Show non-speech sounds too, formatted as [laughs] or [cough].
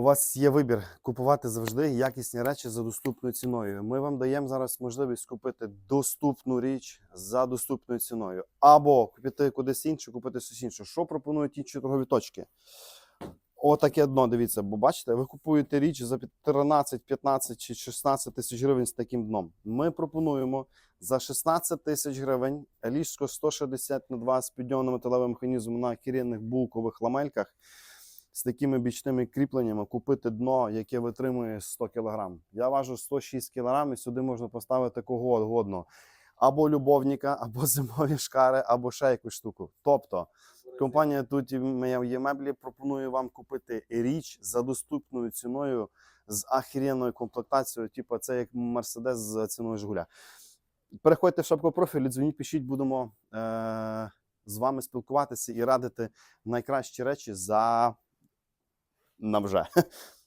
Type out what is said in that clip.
У вас є вибір купувати завжди якісні речі за доступною ціною. Ми вам даємо зараз можливість купити доступну річ за доступною ціною. Або купити кудись інше, купити щось інше. Що пропонують інші торгові точки? Отаке дно, дивіться, бо бачите, ви купуєте річ за 13, 15 чи 16 тисяч гривень з таким дном. Ми пропонуємо за 16 тисяч гривень ліжко 160 на 2 з підйомним металевим механізмом на кірінних булкових ламельках з такими бічними кріпленнями купити дно, яке витримує 100 кг. Я важу 106 кг, і сюди можна поставити кого угодно. Або любовника, [laughs] або зимові шкари, або ще якусь штуку. Тобто, компанія тут є меблі пропонує вам купити річ за доступною ціною з ахіренною комплектацією, типу це як Мерседес з ціною Жигуля. Переходьте в шапку профілю, дзвоніть, пишіть, будемо е- з вами спілкуватися і радити найкращі речі за na mrze. [laughs]